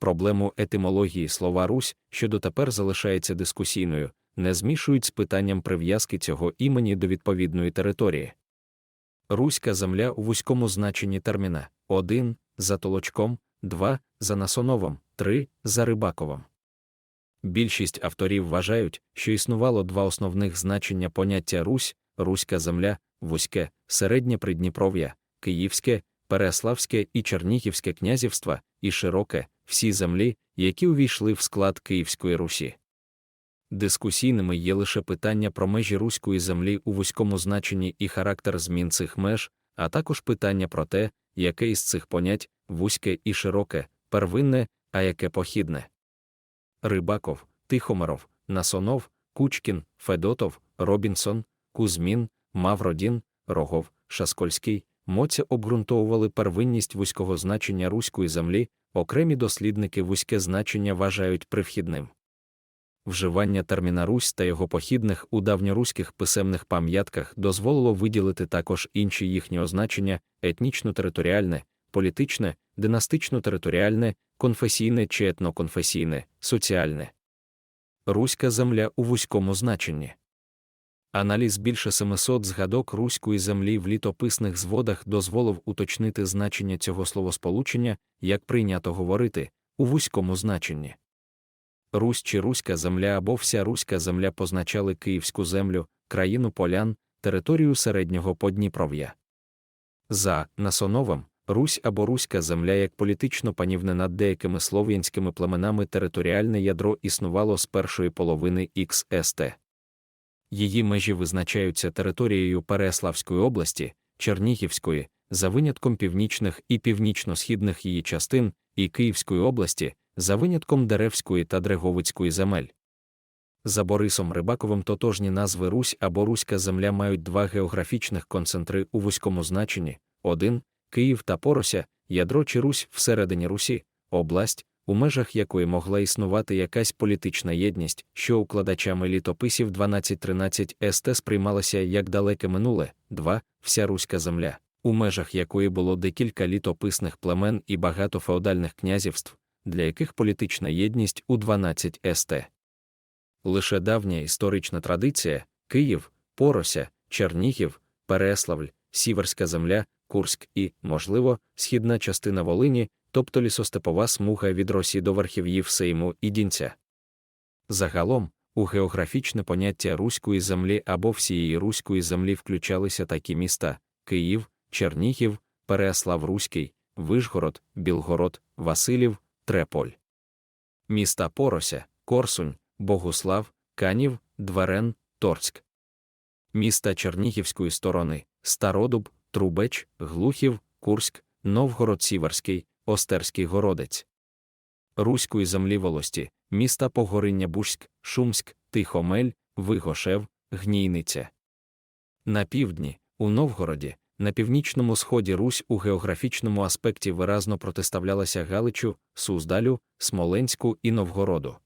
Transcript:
проблему етимології слова Русь, що дотепер залишається дискусійною, не змішують з питанням прив'язки цього імені до відповідної території. Руська земля у вузькому значенні терміна 1 за толочком, 2 за насоновом, 3 за рибаковом. Більшість авторів вважають, що існувало два основних значення поняття Русь, Руська земля, вузьке, середнє Придніпров'я, Київське, Переславське і Чернігівське князівства, і широке, всі землі, які увійшли в склад Київської Русі. Дискусійними є лише питання про межі руської землі у вузькому значенні і характер змін цих меж, а також питання про те, яке із цих понять вузьке і широке, первинне, а яке похідне. Рибаков, Тихомиров, Насонов, Кучкін, Федотов, Робінсон, Кузьмін, Мавродін, Рогов, Шаскольський, Моця обґрунтовували первинність вузького значення руської землі, окремі дослідники вузьке значення вважають привхідним. Вживання терміна Русь та його похідних у давньоруських писемних пам'ятках дозволило виділити також інші їхні означення етнічно-територіальне, політичне, династично-територіальне, конфесійне чи етноконфесійне, соціальне. Руська земля у вузькому значенні. Аналіз більше 700 згадок руської землі в літописних зводах дозволив уточнити значення цього словосполучення, як прийнято говорити, у вузькому значенні. Русь чи Руська земля або вся Руська земля позначали Київську землю, країну полян, територію середнього Подніпров'я. За Насоновим, Русь або Руська земля як політично панівне над деякими слов'янськими племенами територіальне ядро існувало з першої половини ХСТ. Її межі визначаються територією Переславської області, Чернігівської, за винятком північних і північно-східних її частин, і Київської області, за винятком Деревської та Дреговицької земель. За Борисом Рибаковим тотожні назви Русь або Руська земля мають два географічних концентри у вузькому значенні: один Київ та Порося, ядро чи Русь всередині Русі, область, у межах якої могла існувати якась політична єдність, що укладачами літописів 1213 ст сприймалася як далеке минуле, 2. Вся Руська земля, у межах якої було декілька літописних племен і багато феодальних князівств, для яких політична єдність у 12 ст. Лише давня історична традиція Київ, Порося, Чернігів, Переславль, Сіверська земля, Курськ і, можливо, східна частина Волині, тобто лісостепова смуга від Росі до верхів'їв Сейму і Дінця. Загалом, у географічне поняття руської землі або всієї руської землі включалися такі міста Київ, Чернігів, Переслав Руський, Вишгород, Білгород, Василів, Треполь. Міста Порося, Корсунь, Богуслав, Канів, Дверен, Торськ. Міста Чернігівської сторони Стародуб, Трубеч, Глухів, Курськ, Новгород Сіверський, Остерський Городець. Руської землі волості, міста Погориння Бузьк, Шумськ, Тихомель, Вигошев, Гнійниця. На півдні, у Новгороді, на північному сході Русь у географічному аспекті виразно протиставлялася Галичу, Суздалю, Смоленську і Новгороду.